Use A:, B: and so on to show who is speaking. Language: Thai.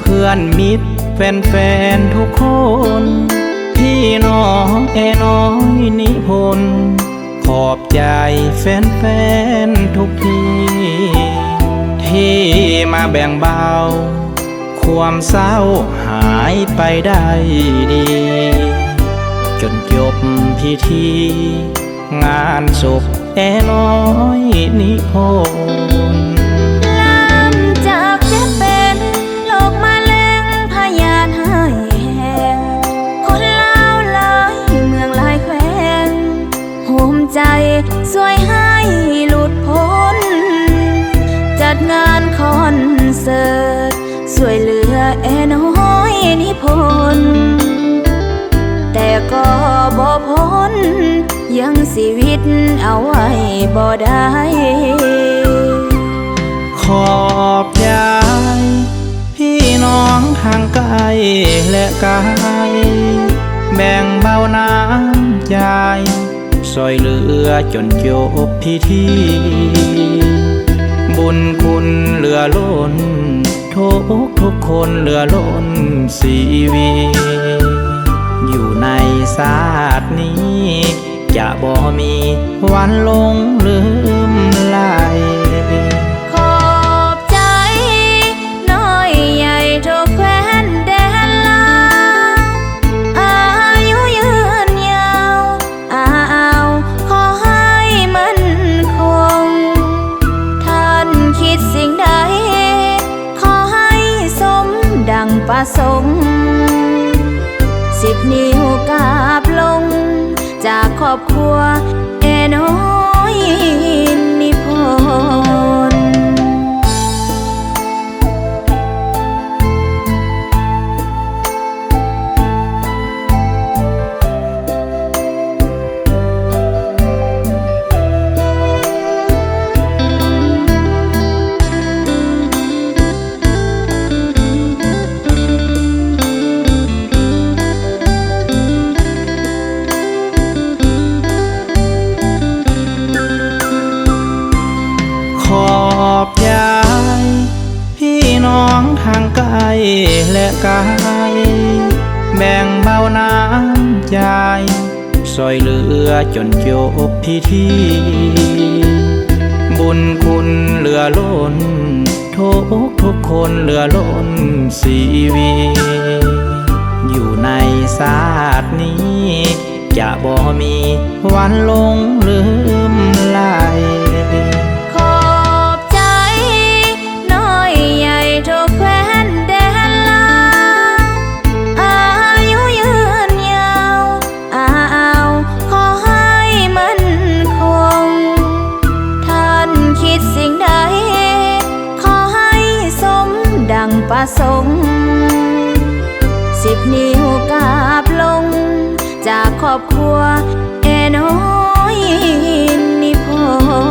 A: เพื่อนมิตรแฟนๆทุกคน พี่น้องแอน้อยนิพนธ์ขอบใจแฟนๆทุกที ที่มาแบ่งเบา ความเศร้าหายไปได้ดี จนจบพิธี งานศพแอน้อยนิพนธ์
B: ยังชีวิตเอาไว้บ่ได้
A: ขอบใจพี่น้องทางไกลและไกลแบ่งเบาน้ำใจซอยเหลือจนจบพิธีบุญคุณเหลือล้นทุกทุกคนเหลือล้นสีวี อยู่ในศาสตร์นี้ จะบ่มีวันลงลืมไหล
B: ขอบใจ น้อยใหญ่ทุกแควนแดนลาอายุยืนยาวอาวขอให้มันคง ท่านคิดสิ่งใด ขอให้สมดังประสงค์สิบนิ้วกาบลง จากครอบครัวเอโน น้
A: องทางไกลและไกลแบ่งเบาน้ำใจซอยเหลือจนจบพิธี บุญคุณเหลือล้น ทุกทุกคนเหลือล้นสีวีอยู่ในศาสตร์นี้ จะบ่มีวันลงลืมไหล
B: ดังประสงค์สิบนิ้วกาบลง จากครอบครัว แอน้อยนิพนธ์